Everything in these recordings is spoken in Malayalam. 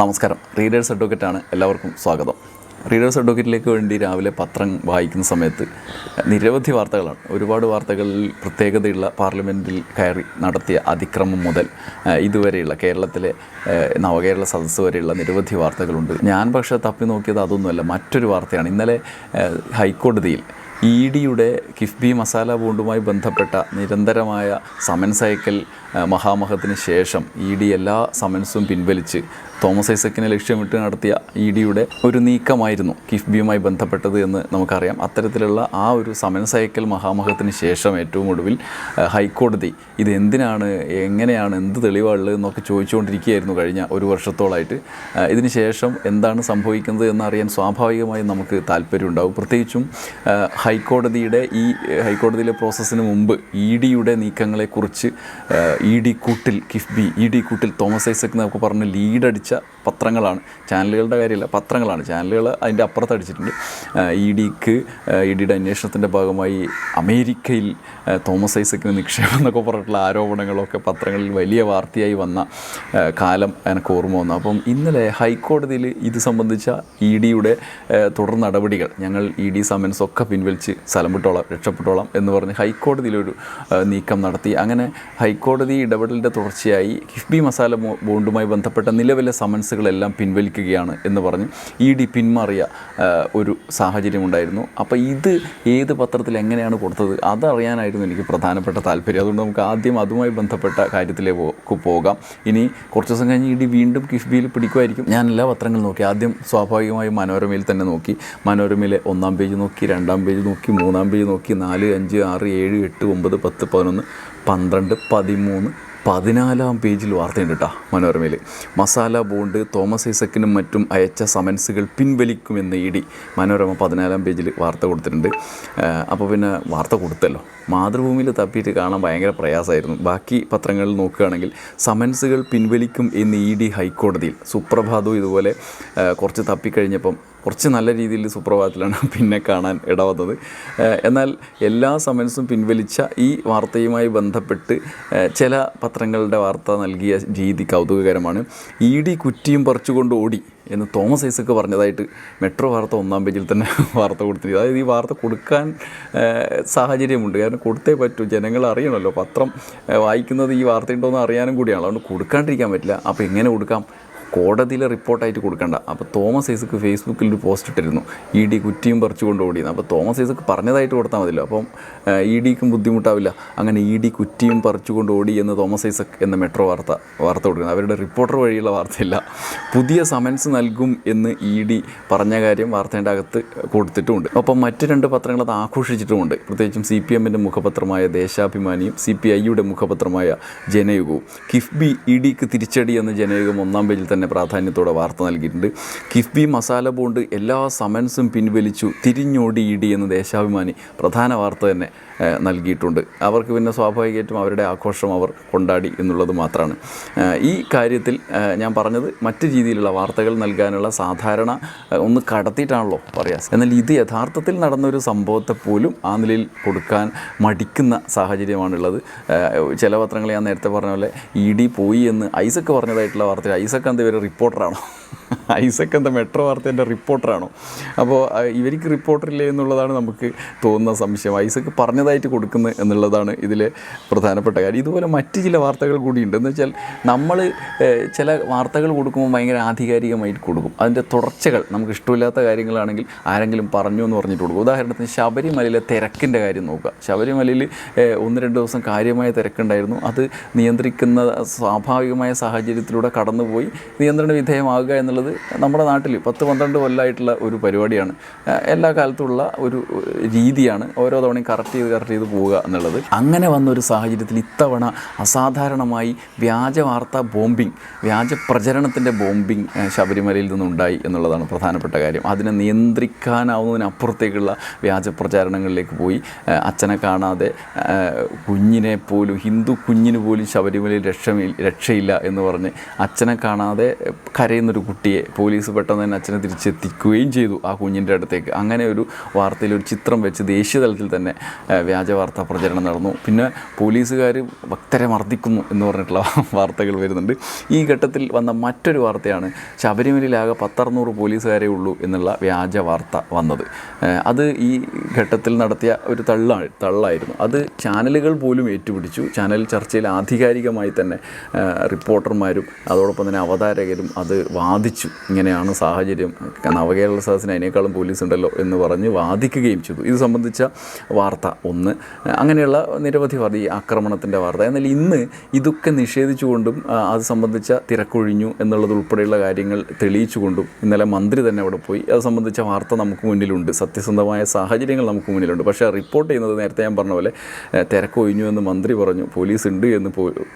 നമസ്കാരം. റീഡേഴ്സ് അഡ്വക്കേറ്റാണ് എല്ലാവർക്കും സ്വാഗതം. റീഡേഴ്സ് അഡ്വക്കേറ്റിലേക്ക് വേണ്ടി രാവിലെ പത്രം വായിക്കുന്ന സമയത്ത് നിരവധി വാർത്തകളാണ്. ഒരുപാട് വാർത്തകളിൽ പ്രത്യേകതയുള്ള പാർലമെന്റിൽ കയറി നടത്തിയ അതിക്രമം മുതൽ ഇതുവരെയുള്ള കേരളത്തിലെ നവകേരള സദസ്സ് വരെയുള്ള നിരവധി വാർത്തകളുണ്ട്. ഞാൻ പക്ഷേ തപ്പി നോക്കിയത് അതൊന്നുമല്ല മറ്റൊരു വാർത്തയാണ്. ഇന്നലെ ഹൈക്കോടതിയിൽ ഇ ഡിയുടെ കിഫ്ബി മസാല ബോണ്ടുമായി ബന്ധപ്പെട്ട നിരന്തരമായ സമൻസ് അയക്കൽ മഹാമഹത്തിന് ശേഷം ഇ ഡി എല്ലാ സമൻസും പിൻവലിച്ച് തോമസ് ഐസക്കിനെ ലക്ഷ്യമിട്ട് നടത്തിയ ഇ ഡിയുടെ ഒരു നീക്കമായിരുന്നു കിഫ്ബിയുമായി ബന്ധപ്പെട്ടത് എന്ന് നമുക്കറിയാം. അത്തരത്തിലുള്ള ആ ഒരു സമൻസ് അയക്കൽ മഹാമഹത്തിന് ശേഷം ഏറ്റവും ഒടുവിൽ ഹൈക്കോടതി ഇത് എന്തിനാണ് എങ്ങനെയാണ് എന്ത് തെളിവാണുള്ളത് എന്നൊക്കെ ചോദിച്ചുകൊണ്ടിരിക്കുകയായിരുന്നു കഴിഞ്ഞ ഒരു വർഷത്തോളായിട്ട്. ഇതിന് ശേഷം എന്താണ് സംഭവിക്കുന്നത് എന്നറിയാൻ സ്വാഭാവികമായും നമുക്ക് താല്പര്യമുണ്ടാകും പ്രത്യേകിച്ചും ഹൈക്കോടതിയുടെ ഈ ഹൈക്കോടതിയിലെ പ്രോസസ്സിന് മുമ്പ് ഇ ഡിയുടെ നീക്കങ്ങളെക്കുറിച്ച് ഇ ഡി കൂട്ടിൽ കിഫ്ബി ഇ ഡി കൂട്ടിൽ തോമസ് ഐസക് എന്നൊക്കെ പറഞ്ഞ് ലീഡടിച്ച പത്രങ്ങളാണ്. ചാനലുകളുടെ കാര്യമില്ല പത്രങ്ങളാണ്. ചാനലുകൾ അതിന്റെ അപ്പുറത്ത് അടിച്ചിട്ടുണ്ട്. ഇ ഡിക്ക് ഇ ഡിയുടെ അന്വേഷണത്തിന്റെ ഭാഗമായി അമേരിക്കയിൽ തോമസ് ഐസക്കിന് നിക്ഷേപം എന്നൊക്കെ പറഞ്ഞിട്ടുള്ള ആരോപണങ്ങളൊക്കെ പത്രങ്ങളിൽ വലിയ വാർത്തയായി വന്ന കാലം എനിക്ക് ഓർമ്മ വന്നു. അപ്പം ഇന്നലെ ഹൈക്കോടതിയിൽ ഇത് സംബന്ധിച്ച ഇ ഡിയുടെ തുടർ നടപടികൾ ഞങ്ങൾ ഇ ഡി സമൻസ് ഒക്കെ പിൻവലിച്ച് സ്ഥലം വിട്ടോളാം രക്ഷപ്പെട്ടോളാം എന്ന് പറഞ്ഞ് ഹൈക്കോടതിയിലൊരു നീക്കം നടത്തി. അങ്ങനെ ഹൈക്കോടതി ഇടപെടലിന്റെ തുടർച്ചയായി കിഫ്ബി മസാല ബോണ്ടുമായി ബന്ധപ്പെട്ട നിലവിലെ സമൻസുകളെല്ലാം പിൻവലിക്കുകയാണ് എന്ന് പറഞ്ഞ് ഇ ഡി പിന്മാറിയ ഒരു സാഹചര്യം ഉണ്ടായിരുന്നു അപ്പോൾ ഇത് ഏത് പത്രത്തിൽ എങ്ങനെയാണ് കൊടുത്തത് അതറിയാനായിരുന്നു എനിക്ക് പ്രധാനപ്പെട്ട താല്പര്യം. അതുകൊണ്ട് നമുക്ക് ആദ്യം അതുമായി ബന്ധപ്പെട്ട കാര്യത്തിലേക്ക് പോകാം. ഇനി കുറച്ച് ദിവസം കഴിഞ്ഞ് ഇ ഡി വീണ്ടും കിഫ്ബിയിൽ പിടിക്കുമായിരിക്കും. ഞാൻ എല്ലാ പത്രങ്ങളും നോക്കി. ആദ്യം സ്വാഭാവികമായും മനോരമയിൽ തന്നെ നോക്കി. മനോരമയിലെ ഒന്നാം പേജ് നോക്കി രണ്ടാം പേജ് നോക്കി മൂന്നാം പേജ് നോക്കി നാല് അഞ്ച് ആറ് ഏഴ് എട്ട് ഒമ്പത് പത്ത് പതിനൊന്ന് പന്ത്രണ്ട് പതിമൂന്ന് പതിനാലാം പേജിൽ വാർത്തയുണ്ട് കേട്ടോ മനോരമയിൽ മസാല ബോണ്ട് തോമസ് ഐസക്കിനും മറ്റും അയച്ച സമൻസുകൾ പിൻവലിക്കുമെന്ന് ഇ ഡി മനോരമ പതിനാലാം പേജിൽ വാർത്ത കൊടുത്തിട്ടുണ്ട്. അപ്പോൾ പിന്നെ വാർത്ത കൊടുത്തല്ലോ. മാതൃഭൂമിയിൽ തപ്പിയിട്ട് കാണാൻ ഭയങ്കര പ്രയാസമായിരുന്നു ബാക്കി പത്രങ്ങളിൽ നോക്കുകയാണെങ്കിൽ സമൻസുകൾ പിൻവലിക്കും എന്ന് ഇ ഡി ഹൈക്കോടതിയിൽ സുപ്രഭാതവും ഇതുപോലെ കുറച്ച് തപ്പിക്കഴിഞ്ഞപ്പം കുറച്ച് നല്ല രീതിയിൽ സുപ്രഭാതത്തിലാണ് പിന്നെ കാണാൻ ഇടവന്നത്. എന്നാൽ എല്ലാ സമൻസും പിൻവലിച്ച ഈ വാർത്തയുമായി ബന്ധപ്പെട്ട് ചില പത്രങ്ങളുടെ വാർത്ത നൽകിയ രീതി കൗതുകകരമാണ്. ഇ ഡി കുറ്റിയും പറിച്ചുകൊണ്ട് ഓടി എന്ന് തോമസ് ഐസക്ക് പറഞ്ഞതായിട്ട് മെട്രോ വാർത്ത ഒന്നാം പേജിൽ തന്നെ വാർത്ത കൊടുത്തിരിക്കും അതായത് ഈ വാർത്ത കൊടുക്കാൻ സാഹചര്യമുണ്ട്. കാരണം കൊടുത്തേ പറ്റൂ. ജനങ്ങൾ അറിയണമല്ലോ. പത്രം വായിക്കുന്നത് ഈ വാർത്തയുണ്ടോ എന്ന് അറിയാനും കൂടിയാണ്. അതുകൊണ്ട് കൊടുക്കാണ്ടിരിക്കാൻ പറ്റില്ല. അപ്പോൾ എങ്ങനെ കൊടുക്കാം? കോടതിയിലെ റിപ്പോർട്ടായിട്ട് കൊടുക്കേണ്ട. അപ്പോൾ തോമസ് ഐസക്ക് ഫേസ്ബുക്കിൽ ഒരു പോസ്റ്റ് ഇട്ടിരുന്നു. ഇ ഡി കുറ്റിയും പറിച്ചുകൊണ്ട് ഓടിയെന്ന്. അപ്പോൾ തോമസ് ഐസക്ക് പറഞ്ഞതായിട്ട് കൊടുത്താൽ മതിയല്ലോ. അപ്പം ഇ ഡിക്കും ബുദ്ധിമുട്ടാവില്ല. അങ്ങനെ ഇ ഡി കുറ്റിയും പറിച്ചുകൊണ്ട് ഓടി എന്ന് തോമസ് ഐസക് എന്ന മെട്രോ വാർത്ത വാർത്ത കൊടുക്കുന്നത് അവരുടെ റിപ്പോർട്ടർ വഴിയുള്ള വാർത്തയില്ല. പുതിയ സമൻസ് നൽകും എന്ന് ഇ ഡി പറഞ്ഞ കാര്യം വാർത്തേന്റെ അകത്ത് കൊടുത്തിട്ടുമുണ്ട്. ഒപ്പം മറ്റ് രണ്ട് പത്രങ്ങൾ അത് ആഘോഷിച്ചിട്ടുമുണ്ട്. പ്രത്യേകിച്ചും സി പി എമ്മിന്റെ മുഖപത്രമായ ദേശാഭിമാനിയും സി പി ഐയുടെ മുഖപത്രമായ ജനയുഗവും. കിഫ്ബി ഇ ഡിക്ക് തിരിച്ചടി എന്ന ജനയുഗം ഒന്നാം പേജിൽ തന്നെ പ്രാധാന്യത്തോടെ വാർത്ത നൽകിയിട്ടുണ്ട്. കിഫ്ബി മസാല ബോണ്ട് എല്ലാ സമൻസും പിൻവലിച്ചു തിരിഞ്ഞോടി ഇടി എന്ന ദേശാഭിമാനി പ്രധാന വാർത്ത തന്നെ നൽകിയിട്ടുണ്ട്. അവർക്ക് പിന്നെ സ്വാഭാവികമായിട്ടും അവരുടെ ആഘോഷം അവർ കൊണ്ടാടി എന്നുള്ളത് മാത്രമാണ്. ഈ കാര്യത്തിൽ ഞാൻ പറഞ്ഞത് മറ്റ് രീതിയിലുള്ള വാർത്തകൾ നൽകാനുള്ള സാധാരണ ഒന്ന് കടത്തിയിട്ടാണല്ലോ പറയാ. എന്നാൽ ഇത് യഥാർത്ഥത്തിൽ നടന്നൊരു സംഭവത്തെ പോലും ആ നിലയിൽ കൊടുക്കാൻ മടിക്കുന്ന സാഹചര്യമാണുള്ളത്. ചില പത്രങ്ങൾ ഞാൻ നേരത്തെ പറഞ്ഞ പോലെ ഇ ഡി പോയി എന്ന് ഐസക്ക് പറഞ്ഞതായിട്ടുള്ള വാർത്തയിൽ ഐസക്ക് എന്താ ഇവർ റിപ്പോർട്ടറാണോ ഐസക്ക് എന്താ മെട്രോ വാർത്തേന്റെ റിപ്പോർട്ടറാണോ? അപ്പോൾ ഇവർക്ക് റിപ്പോർട്ടറില്ലേ എന്നുള്ളതാണ് നമുക്ക് തോന്നുന്ന സംശയം. ഐസക് പറഞ്ഞതായിട്ട് കൊടുക്കുന്നത് എന്നുള്ളതാണ് ഇതിലെ പ്രധാനപ്പെട്ട കാര്യം. ഇതുപോലെ മറ്റ് ചില വാർത്തകൾ കൂടിയുണ്ട്. എന്ന് വെച്ചാൽ നമ്മൾ ചില വാർത്തകൾ കൊടുക്കുമ്പോൾ ഭയങ്കര ആധികാരികമായിട്ട് കൊടുക്കും. അതിന്റെ തുടർച്ചകൾ നമുക്ക് ഇഷ്ടമില്ലാത്ത കാര്യങ്ങളാണെങ്കിൽ ആരെങ്കിലും പറഞ്ഞു എന്ന് പറഞ്ഞിട്ട് കൊടുക്കും. ഉദാഹരണത്തിന് ശബരിമലയിലെ തിരക്കിന്റെ കാര്യം നോക്കുക. ശബരിമലയിൽ ഒന്ന് രണ്ട് ദിവസം കാര്യമായ തിരക്കുണ്ടായിരുന്നു. അത് നിയന്ത്രിക്കുന്ന സ്വാഭാവികമായ സാഹചര്യത്തിലൂടെ കടന്നുപോയി നിയന്ത്രണ വിധേയമാകുക എന്നുള്ളത് നമ്മുടെ നാട്ടിൽ പത്ത് പന്ത്രണ്ട് കൊല്ലമായിട്ടുള്ള ഒരു പരിപാടിയാണ്. എല്ലാ കാലത്തുള്ള ഒരു രീതിയാണ് ഓരോ തവണയും കറക്റ്റ് ചെയ്ത് കറക്റ്റ് ചെയ്ത് പോവുക എന്നുള്ളത്. അങ്ങനെ വന്ന ഒരു സാഹചര്യത്തിൽ ഇത്തവണ അസാധാരണമായി വ്യാജ വാർത്താ ബോംബിംഗ് വ്യാജ പ്രചരണത്തിന്റെ ബോംബിംഗ് ശബരിമലയിൽ നിന്നുണ്ടായി എന്നുള്ളതാണ് പ്രധാനപ്പെട്ട കാര്യം. അതിനെ നിയന്ത്രിക്കാനാവുന്നതിനപ്പുറത്തേക്കുള്ള വ്യാജ പ്രചാരണങ്ങളിലേക്ക് പോയി. അച്ഛനെ കാണാതെ കുഞ്ഞിനെ പോലും ഹിന്ദു കുഞ്ഞിന് പോലും ശബരിമലയിൽ രക്ഷമില്ല രക്ഷയില്ല എന്ന് പറഞ്ഞ് അച്ഛനെ കാണാതെ കരയുന്നൊരു കുട്ടി കുട്ടിയെ പോലീസ് പെട്ടെന്ന് തന്നെ അച്ഛനെ തിരിച്ചെത്തിക്കുകയും ചെയ്തു ആ കുഞ്ഞിന്റെ അടുത്തേക്ക്. അങ്ങനെ ഒരു വാർത്തയിൽ ഒരു ചിത്രം വെച്ച് ദേശീയ തലത്തിൽ തന്നെ വ്യാജ വാർത്താ പ്രചരണം നടന്നു. പിന്നെ പോലീസുകാർ ഭക്തരെ മർദ്ദിക്കുന്നു എന്ന് പറഞ്ഞിട്ടുള്ള വാർത്തകൾ വരുന്നുണ്ട്. ഈ ഘട്ടത്തിൽ വന്ന മറ്റൊരു വാർത്തയാണ് ശബരിമലയിലാകെ പത്തറുന്നൂറ് പോലീസുകാരേ ഉള്ളൂ എന്നുള്ള വ്യാജ വാർത്ത വന്നത്. അത് ഈ ഘട്ടത്തിൽ നടത്തിയ ഒരു തള്ളാണ് തള്ളായിരുന്നു. അത് ചാനലുകൾ പോലും ഏറ്റുപിടിച്ചു. ചാനൽ ചർച്ചയിൽ ആധികാരികമായി തന്നെ റിപ്പോർട്ടർമാരും അതോടൊപ്പം തന്നെ അവതാരകരും അത് വാദിച്ചു. ഇങ്ങനെയാണ് സാഹചര്യം. നവകേരള സദസ്സിന് അതിനേക്കാളും പോലീസ് ഉണ്ടല്ലോ എന്ന് പറഞ്ഞ് വാദിക്കുകയും ചെയ്തു. ഇത് സംബന്ധിച്ച വാർത്ത ഒന്ന്. അങ്ങനെയുള്ള നിരവധി വാർത്ത ഈ ആക്രമണത്തിന്റെ വാർത്ത. എന്നാൽ ഇന്ന് ഇതൊക്കെ നിഷേധിച്ചുകൊണ്ടും അത് സംബന്ധിച്ച തിരക്കൊഴിഞ്ഞു എന്നുള്ളത് ഉൾപ്പെടെയുള്ള കാര്യങ്ങൾ തെളിയിച്ചുകൊണ്ടും ഇന്നലെ മന്ത്രി തന്നെ അവിടെ പോയി. അത് സംബന്ധിച്ച വാർത്ത നമുക്ക് മുന്നിലുണ്ട്. സത്യസന്ധമായ സാഹചര്യങ്ങൾ നമുക്ക് മുന്നിലുണ്ട്. പക്ഷേ റിപ്പോർട്ട് ചെയ്യുന്നത് നേരത്തെ ഞാൻ പറഞ്ഞ പോലെ തിരക്കൊഴിഞ്ഞു എന്ന് മന്ത്രി പറഞ്ഞു പോലീസ് ഉണ്ട് എന്ന്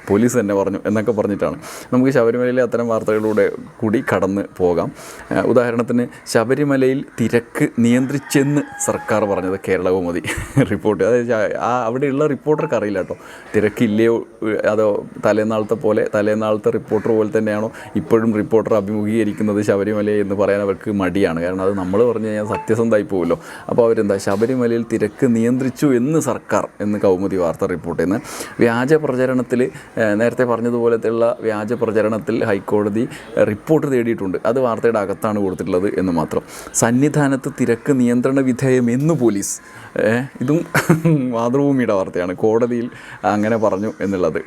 പോലീസ് തന്നെ പറഞ്ഞു എന്നൊക്കെ പറഞ്ഞിട്ടാണ്. നമുക്ക് ശബരിമലയിലെ അത്തരം വാർത്തകളിലൂടെ കൂടി കടന്ന് പോകാം. ഏഹ്, ഉദാഹരണത്തിന് ശബരിമലയിൽ തിരക്ക് നിയന്ത്രിച്ചെന്ന് സർക്കാർ പറഞ്ഞത് കേരളകൗമുദി റിപ്പോർട്ട്. അതായത് ആ അവിടെയുള്ള റിപ്പോർട്ടർക്ക് അറിയില്ല കേട്ടോ. തിരക്കില്ലയോ അതോ തലേനാളത്തെ പോലെ തലേനാളത്തെ റിപ്പോർട്ടർ പോലെ തന്നെയാണോ ഇപ്പോഴും റിപ്പോർട്ടർ അഭിമുഖീകരിക്കുന്നത് ശബരിമല എന്ന് പറയാൻ അവർക്ക് മടിയാണ്. കാരണം അത് നമ്മൾ പറഞ്ഞു കഴിഞ്ഞാൽ സത്യസന്ധമായി പോകുമല്ലോ അപ്പോൾ അവരെന്താ ശബരിമലയിൽ തിരക്ക് നിയന്ത്രിച്ചു എന്ന് സർക്കാർ എന്ന് കൗമുദി വാർത്ത റിപ്പോർട്ട് ചെയ്യുന്നത്. വ്യാജ പ്രചരണത്തിൽ നേരത്തെ പറഞ്ഞതുപോലത്തെയുള്ള വ്യാജ പ്രചരണത്തിൽ ഹൈക്കോടതി റിപ്പോർട്ട് തേടിയിട്ടുണ്ട്. അത് വാർത്തയുടെ അകത്താണ് കൊടുത്തിട്ടുള്ളത് എന്ന് മാത്രം. സന്നിധാനത്ത് തിരക്ക് നിയന്ത്രണ വിധേയം എന്ന് പോലീസ് ഇതും മാതൃഭൂമിയുടെ വാർത്തയാണ്. കോടതിയിൽ അങ്ങനെ പറഞ്ഞു എന്നുള്ളത്.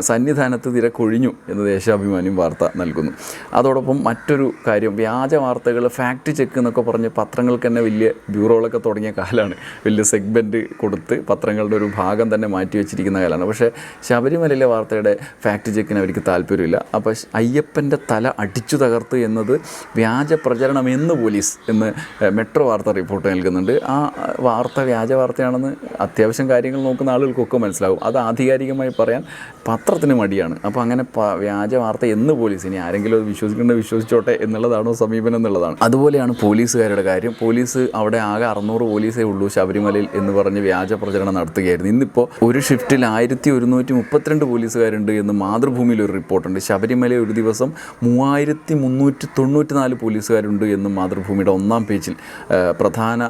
സന്നിധാനത്ത് തിരക്കൊഴിഞ്ഞു എന്ന് ദേശാഭിമാനിയും വാർത്ത നൽകുന്നു. അതോടൊപ്പം മറ്റൊരു കാര്യം വ്യാജ വാർത്തകൾ ഫാക്റ്റ് ചെക്ക് എന്നൊക്കെ പറഞ്ഞ് പത്രങ്ങൾക്ക് തന്നെ വലിയ ബ്യൂറോകളൊക്കെ തുടങ്ങിയ കാലമാണ് വലിയ സെഗ്മെന്റ് കൊടുത്ത് പത്രങ്ങളുടെ ഒരു ഭാഗം തന്നെ മാറ്റി വെച്ചിരിക്കുന്ന കാലമാണ് പക്ഷേ ശബരിമലയിലെ വാർത്തയുടെ ഫാക്റ്റ് ചെക്കിന് അവർക്ക് താല്പര്യമില്ല. അപ്പോൾ അയ്യപ്പന്റെ തല അടിച്ചു തകർത്ത് എന്നത് വ്യാജ പ്രചരണം എന്ന് പോലീസ് എന്ന് മെട്രോ വാർത്ത റിപ്പോർട്ട് നൽകുന്നുണ്ട്. ആ വാർത്ത വ്യാജ വാർത്തയാണെന്ന് അത്യാവശ്യം കാര്യങ്ങൾ നോക്കുന്ന ആളുകൾക്കൊക്കെ മനസ്സിലാവും. അത് ആധികാരികമായി പറയാൻ പത്രത്തിന് മടിയാണ്. അപ്പോൾ അങ്ങനെ വ്യാജ വാർത്ത എന്ന് പോലീസ് ഇനി ആരെങ്കിലും അത് വിശ്വസിക്കേണ്ട വിശ്വസിച്ചോട്ടെ എന്നുള്ളതാണോ സമീപനം എന്നുള്ളതാണ്. അതുപോലെയാണ് പോലീസുകാരുടെ കാര്യം. പോലീസ് അവിടെ ആകെ അറുന്നൂറ് പോലീസേ ഉള്ളൂ ശബരിമലയിൽ എന്ന് പറഞ്ഞ് വ്യാജ പ്രചരണം നടത്തുകയായിരുന്നു. ഇന്നിപ്പോൾ ഒരു ഷിഫ്റ്റിൽ ആയിരത്തി ഒരുന്നൂറ്റി മുപ്പത്തിരണ്ട് പോലീസുകാരുണ്ട് എന്ന് മാതൃഭൂമിയിൽ ഒരു റിപ്പോർട്ടുണ്ട്. ശബരിമല ഒരു ദിവസം മൂവായിരത്തി മുന്നൂറ്റി തൊണ്ണൂറ്റി നാല് പോലീസുകാരുണ്ട് എന്ന് മാതൃഭൂമിയുടെ ഒന്നാം പേജിൽ പ്രധാന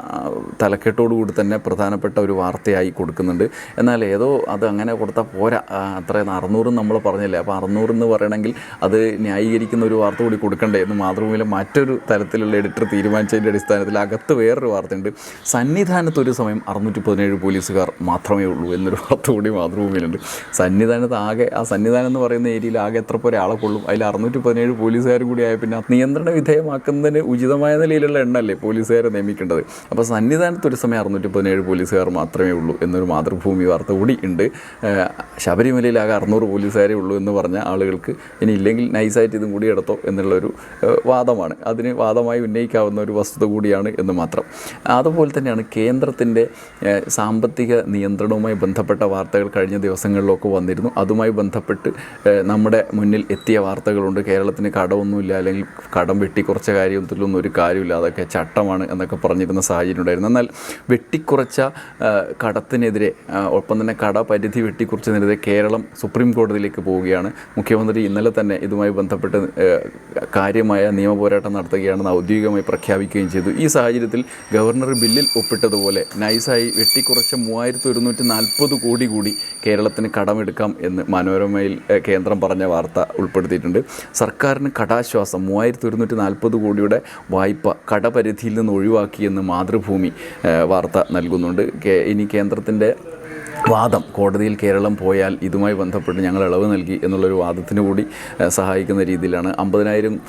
തലക്കെട്ടോടുകൂടി തന്നെ പ്രധാനപ്പെട്ട ഒരു വാർത്തയായി കൊടുക്കുന്നുണ്ട്. എന്നാൽ ഏതോ അത് അങ്ങനെ കൊടുത്താൽ പോരാ. അത്രയും അറുന്നൂറും നമ്മൾ പറഞ്ഞില്ലേ? അപ്പോൾ അറുന്നൂറ് എന്ന് പറയണമെങ്കിൽ അത് ന്യായീകരിക്കുന്ന ഒരു വാർത്ത കൂടി കൊടുക്കണ്ടേ എന്ന് മാതൃഭൂമിയിലെ മറ്റൊരു തരത്തിലുള്ള എഡിറ്റർ തീരുമാനിച്ചതിന്റെ അടിസ്ഥാനത്തിൽ അകത്ത് വേറൊരു വാർത്തയുണ്ട്. സന്നിധാനത്ത് ഒരു സമയം അറുന്നൂറ്റി പതിനേഴ് പോലീസുകാർ മാത്രമേ ഉള്ളൂ എന്നൊരു വാർത്ത കൂടി മാതൃഭൂമിയിലുണ്ട്. സന്നിധാനത്ത് ആകെ ആ സന്നിധാനം എന്ന് പറയുന്ന ഏരിയയിൽ ആകെ എത്ര പേരെ ആളെ കൊള്ളും? അതിൽ അറുന്നൂറ്റി പതിനേഴ് പോലീസുകാർ കൂടി പിന്നെ നിയന്ത്രണ വിധേയമാക്കുന്നതിന് ഉചിതമായ നിലയിലുള്ള എണ്ണല്ലേ പോലീസുകാരെ നിയമിക്കേണ്ടത്? അപ്പോൾ സന്നിധാനത്ത് ഒരു സമയം അറുന്നൂറ്റി പതിനേഴ് പോലീസുകാർ മാത്രമേ ഉള്ളൂ എന്നൊരു മാതൃഭൂമി വാർത്ത കൂടി ഉണ്ട്. ശബരിമലയിലാകെ അറുന്നൂറ് പോലീസുകാരേ ഉള്ളൂ എന്ന് പറഞ്ഞ ആളുകൾക്ക് ഇനി ഇല്ലെങ്കിൽ നൈസായിട്ട് ഇതും കൂടി എടുത്തോ എന്നുള്ളൊരു വാദമാണ്. അതിന് വാദമായി ഉന്നയിക്കാവുന്ന ഒരു വസ്തുത കൂടിയാണ് എന്ന് മാത്രം. അതുപോലെ തന്നെയാണ് കേന്ദ്രത്തിന്റെ സാമ്പത്തിക നിയന്ത്രണവുമായി ബന്ധപ്പെട്ട വാർത്തകൾ കഴിഞ്ഞ ദിവസങ്ങളിലൊക്കെ വന്നിരുന്നു. അതുമായി ബന്ധപ്പെട്ട് നമ്മുടെ മുന്നിൽ എത്തിയ വാർത്തകളുണ്ട്. കേരളത്തിന് കടമൊന്നുമില്ല അല്ലെങ്കിൽ കടം വെട്ടി കുറച്ച കാര്യത്തിലൊന്നും ഒരു കാര്യമില്ല. അതൊക്കെ ചട്ടമാണ് എന്നൊക്കെ പറഞ്ഞിരുന്ന സാഹചര്യം ഉണ്ടായിരുന്നു. എന്നാൽ വെട്ടിക്കുറച്ച കടത്തിനെതിരെ ഒപ്പം തന്നെ കട പരിധി വെട്ടിക്കുറച്ചതിനെതിരെ കേരളം സുപ്രീം കോടതിയിലേക്ക് പോവുകയാണ്. മുഖ്യമന്ത്രി ഇന്നലെ തന്നെ ഇതുമായി ബന്ധപ്പെട്ട് കാര്യമായ നിയമപോരാട്ടം നടത്തുകയാണെന്ന് ഔദ്യോഗികമായി പ്രഖ്യാപിക്കുകയും ചെയ്തു. ഈ സാഹചര്യത്തിൽ ഗവർണർ ബില്ലിൽ ഒപ്പിട്ടതുപോലെ നൈസായി വെട്ടിക്കുറച്ച മൂവായിരത്തി ഒരുന്നൂറ്റി നാൽപ്പത് കോടി കൂടി കേരളത്തിന് കടമെടുക്കാം എന്ന് മനോരമയിൽ കേന്ദ്രം പറഞ്ഞ വാർത്ത ഉൾപ്പെടുത്തിയിട്ടുണ്ട്. സർക്കാരിന് കടാശ്വാസം മൂവായിരത്തി ഒരുന്നൂറ്റി നാൽപ്പത് കോടിയുടെ വായ്പ കടപരിധിയിൽ നിന്ന് ഒഴിവാക്കിയെന്ന് മാതൃഭൂമി വാർത്ത നൽകുന്നുണ്ട്. ഇനി കേന്ദ്രത്തിന്റെ വാദം. കോടതിയിൽ കേരളം പോയാൽ ഇതുമായി ബന്ധപ്പെട്ട് ഞങ്ങൾ ഇളവ് നൽകി എന്നുള്ളൊരു വാദത്തിന് കൂടി സഹായിക്കുന്ന രീതിയിലാണ്. അമ്പതിനായിരം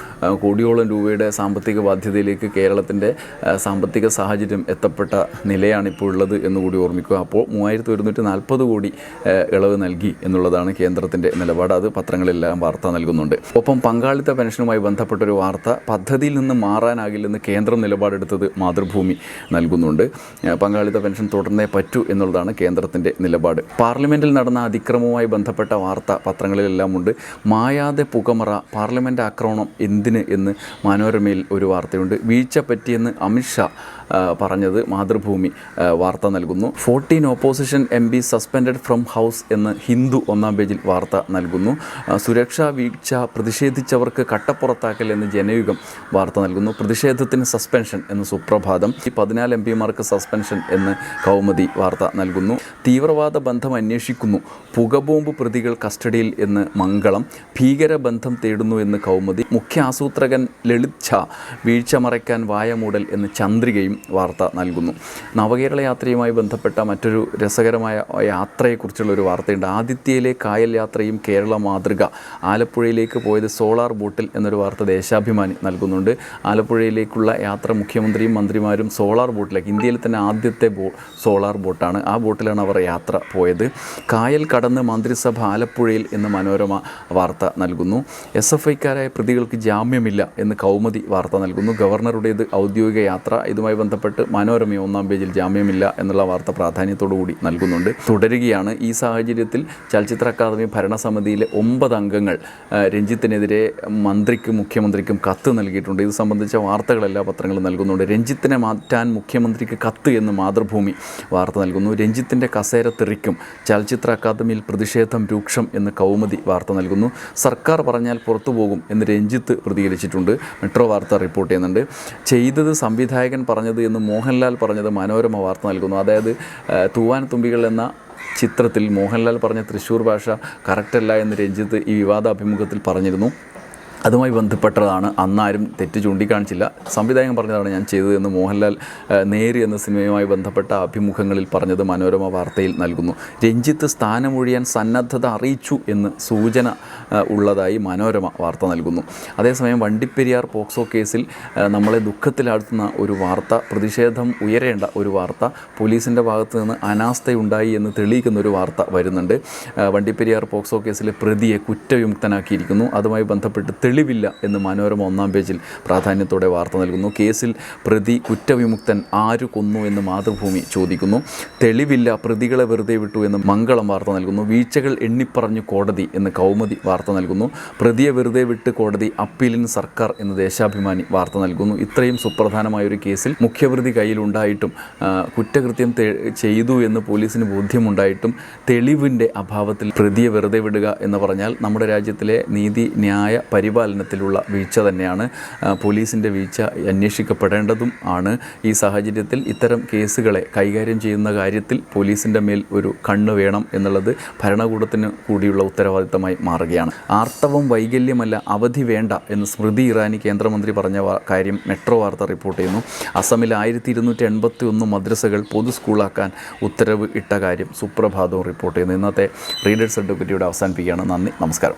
കോടിയോളം രൂപയുടെ സാമ്പത്തിക ബാധ്യതയിലേക്ക് കേരളത്തിന്റെ സാമ്പത്തിക സാഹചര്യം എത്തപ്പെട്ട നിലയാണ് ഇപ്പോൾ ഉള്ളത് എന്നുകൂടി ഓർമ്മിക്കുക. അപ്പോൾ മൂവായിരത്തി ഒരുന്നൂറ്റി നാൽപ്പത് കോടി ഇളവ് നൽകി എന്നുള്ളതാണ് കേന്ദ്രത്തിന്റെ നിലപാട്. അത് പത്രങ്ങളെല്ലാം വാർത്ത നൽകുന്നുണ്ട്. ഒപ്പം പങ്കാളിത്ത പെൻഷനുമായി ബന്ധപ്പെട്ടൊരു വാർത്ത പദ്ധതിയിൽ നിന്ന് മാറാനാകില്ലെന്ന് കേന്ദ്രം നിലപാടെടുത്തത് മാതൃഭൂമി നൽകുന്നുണ്ട്. പങ്കാളിത്ത പെൻഷൻ തുടർന്നേ പറ്റൂ എന്നുള്ളതാണ് കേന്ദ്രത്തിന്റെ നിലപാട്. പാർലമെന്റിൽ നടന്ന അതിക്രമവുമായി ബന്ധപ്പെട്ട വാർത്ത പത്രങ്ങളിലെല്ലാം ഉണ്ട് മായാതെ പുകമറ പാർലമെന്റ് ആക്രമണം എന്തിന് എന്ന് മനോരമയിൽ ഒരു വാർത്തയുണ്ട്. വീഴ്ച പറ്റിയെന്ന് അമിത്ഷാ പറഞ്ഞത് മാതൃഭൂമി വാർത്ത നൽകുന്നു. Fourteen opposition M P suspended from house എന്ന് ഹിന്ദു ഒന്നാം പേജിൽ വാർത്ത നൽകുന്നു. സുരക്ഷാ വീഴ്ച പ്രതിഷേധിച്ചവർക്ക് കട്ടപ്പുറത്താക്കൽ എന്ന് ജനയുഗം വാർത്ത നൽകുന്നു. പ്രതിഷേധത്തിന് സസ്പെൻഷൻ എന്ന് സുപ്രഭാതം. ഈ പതിനാല് എം പിമാർക്ക് സസ്പെൻഷൻ എന്ന് കൗമുദി വാർത്ത നൽകുന്നു. തീവ്രവാദ ബന്ധം അന്വേഷിക്കുന്നു. പുകബോംബ് പ്രതികൾ കസ്റ്റഡിയിൽ എന്ന് മംഗളം. ഭീകര ബന്ധം തേടുന്നു എന്ന് കൗമുദി. മുഖ്യ ആസൂത്രകൻ ലളിത് ഝാ വീഴ്ച മറയ്ക്കാൻ വായമൂടൽ എന്ന് ചന്ദ്രികയും വാർത്ത നൽകുന്നു. നവകേരള യാത്രയുമായി ബന്ധപ്പെട്ട മറ്റൊരു രസകരമായ യാത്രയെക്കുറിച്ചുള്ള ഒരു വാർത്തയുണ്ട്. ആദിത്യയിലെ കായൽ യാത്രയും കേരള മാതൃക. ആലപ്പുഴയിലേക്ക് പോയത് സോളാർ ബോട്ടിൽ എന്നൊരു വാർത്ത ദേശാഭിമാനി നൽകുന്നുണ്ട്. ആലപ്പുഴയിലേക്കുള്ള യാത്ര മുഖ്യമന്ത്രിയും മന്ത്രിമാരും സോളാർ ബോട്ടിലേക്ക്. ഇന്ത്യയിൽ തന്നെ ആദ്യത്തെ ബോ സോളാർ ബോട്ടാണ്. ആ ബോട്ടിലാണ് അവർ യാത്ര പോയത്. കായൽ കടന്ന് മന്ത്രിസഭ ആലപ്പുഴയിൽ എന്ന് മനോരമ വാർത്ത നൽകുന്നു. എസ് എഫ് ഐക്കാരായ പ്രതികൾക്ക് ജാമ്യമില്ല എന്ന് കൗമുദി വാർത്ത നൽകുന്നു. ഗവർണറുടേത് ഔദ്യോഗിക യാത്ര. ഇതുമായി ബന്ധപ്പെട്ട് മനോരമ ഒന്നാം പേജിൽ ജാമ്യമില്ല എന്നുള്ള വാർത്ത പ്രാധാന്യത്തോടുകൂടി നൽകുന്നുണ്ട്. തുടരുകയാണ് ഈ സാഹചര്യത്തിൽ ചലച്ചിത്ര അക്കാദമി ഭരണസമിതിയിലെ ഒമ്പത് അംഗങ്ങൾ രഞ്ജിത്തിനെതിരെ മന്ത്രിക്കും മുഖ്യമന്ത്രിക്കും കത്ത് നൽകിയിട്ടുണ്ട്. ഇത് സംബന്ധിച്ച വാർത്തകൾ എല്ലാ പത്രങ്ങളും നൽകുന്നുണ്ട്. രഞ്ജിത്തിനെ മാറ്റാൻ മുഖ്യമന്ത്രിക്ക് കത്ത് എന്ന് മാതൃഭൂമി വാർത്ത നൽകുന്നു. രഞ്ജിത്തിന്റെ കസേര തെറിക്കും ചലച്ചിത്ര അക്കാദമിയിൽ പ്രതിഷേധം രൂക്ഷം എന്ന് കൗമുദി വാർത്ത നൽകുന്നു. സർക്കാർ പറഞ്ഞാൽ പുറത്തു പോകും എന്ന് രഞ്ജിത്ത് പ്രതികരിച്ചിട്ടുണ്ട്. മെട്രോ വാർത്ത റിപ്പോർട്ട് ചെയ്യുന്നുണ്ട്. ചെയ്തത് സംവിധായകൻ പറഞ്ഞത് എന്ന് മോഹൻലാൽ പറഞ്ഞത് മനോരമ വാർത്ത നൽകുന്നു. അതായത് തൂവാൻ തുമ്പികൾ എന്ന ചിത്രത്തിൽ മോഹൻലാൽ പറഞ്ഞ തൃശ്ശൂർ ഭാഷ കറക്റ്റല്ല എന്ന് രഞ്ജിത്ത് ഈ വിവാദ അഭിമുഖത്തിൽ പറഞ്ഞിരുന്നു. അതുമായി ബന്ധപ്പെട്ടതാണ്. അന്നാരും തെറ്റ് ചൂണ്ടിക്കാണിച്ചില്ല. സംവിധായകൻ പറഞ്ഞതാണ് ഞാൻ ചെയ്തതെന്ന് മോഹൻലാൽ നേരി എന്ന സിനിമയുമായി ബന്ധപ്പെട്ട അഭിമുഖങ്ങളിൽ പറഞ്ഞത് മനോരമ വാർത്തയിൽ നൽകുന്നു. രഞ്ജിത്ത് സ്ഥാനമൊഴിയാൻ സന്നദ്ധത അറിയിച്ചു എന്ന് സൂചന ഉള്ളതായി മനോരമ വാർത്ത നൽകുന്നു. അതേസമയം വണ്ടിപ്പെരിയാർ പോക്സോ കേസിൽ നമ്മളെ ദുഃഖത്തിലാഴ്ത്തുന്ന ഒരു വാർത്ത പ്രതിഷേധം ഉയരേണ്ട ഒരു വാർത്ത പോലീസിന്റെ ഭാഗത്തു നിന്ന് അനാസ്ഥയുണ്ടായി എന്ന് തെളിയിക്കുന്ന ഒരു വാർത്ത വരുന്നുണ്ട്. വണ്ടിപ്പെരിയാർ പോക്സോ കേസിലെ പ്രതിയെ കുറ്റവിമുക്തനാക്കിയിരിക്കുന്നു. അതുമായി ബന്ധപ്പെട്ട് തെളിവില്ല എന്ന് മനോരമ ഒന്നാം പേജിൽ പ്രാധാന്യത്തോടെ വാർത്ത നൽകുന്നു. കേസിൽ പ്രതി കുറ്റവിമുക്തൻ ആരു കൊന്നു എന്ന് മാതൃഭൂമി ചോദിക്കുന്നു. തെളിവില്ല പ്രതികളെ വെറുതെ വിട്ടു എന്ന് മംഗളം വാർത്ത നൽകുന്നു. വീഴ്ചകൾ എണ്ണിപ്പറഞ്ഞു കോടതി എന്ന് കൗമുദി വാർത്ത നൽകുന്നു. പ്രതിയെ വെറുതെ വിട്ട് കോടതി അപ്പീലിന് സർക്കാർ എന്ന് ദേശാഭിമാനി വാർത്ത നൽകുന്നു. ഇത്രയും സുപ്രധാനമായ ഒരു കേസിൽ മുഖ്യപ്രതി കയ്യിലുണ്ടായിട്ടും കുറ്റകൃത്യം ചെയ്തു എന്ന് പോലീസിന് ബോധ്യമുണ്ടായിട്ടും തെളിവിന്റെ അഭാവത്തിൽ പ്രതിയെ വെറുതെ വിടുക എന്ന് പറഞ്ഞാൽ നമ്മുടെ രാജ്യത്തിലെ നീതി ന്യായ പരിപാലനത്തിലുള്ള വീഴ്ച തന്നെയാണ് പോലീസിന്റെ വീഴ്ച അന്വേഷിക്കപ്പെടേണ്ടതും ആണ്. ഈ സാഹചര്യത്തിൽ ഇത്തരം കേസുകളെ കൈകാര്യം ചെയ്യുന്ന കാര്യത്തിൽ പോലീസിന്റെ മേൽ ഒരു കണ്ണ് വേണം എന്നുള്ളത് ഭരണകൂടത്തിന് കൂടിയുള്ള ഉത്തരവാദിത്തമായി മാറുകയാണ്. ആർത്തവം വൈകല്യമല്ല അവധി വേണ്ട എന്ന് സ്മൃതി ഇറാനി കേന്ദ്രമന്ത്രി പറഞ്ഞ കാര്യം മെട്രോ വാർത്ത റിപ്പോർട്ട് ചെയ്യുന്നു. അസമിൽ ആയിരത്തി ഇരുന്നൂറ്റി എൺപത്തി ഒന്ന് മദ്രസകൾ പൊതു സ്കൂളാക്കാൻ ഉത്തരവ് ഇട്ട കാര്യം സുപ്രഭാതവും റിപ്പോർട്ട് ചെയ്യുന്നു. ഇന്നത്തെ റീഡേഴ്സ് അഡ്വക്കറ്റിയുടെ അവസാനിപ്പിക്കുകയാണ്. നന്ദി നമസ്കാരം.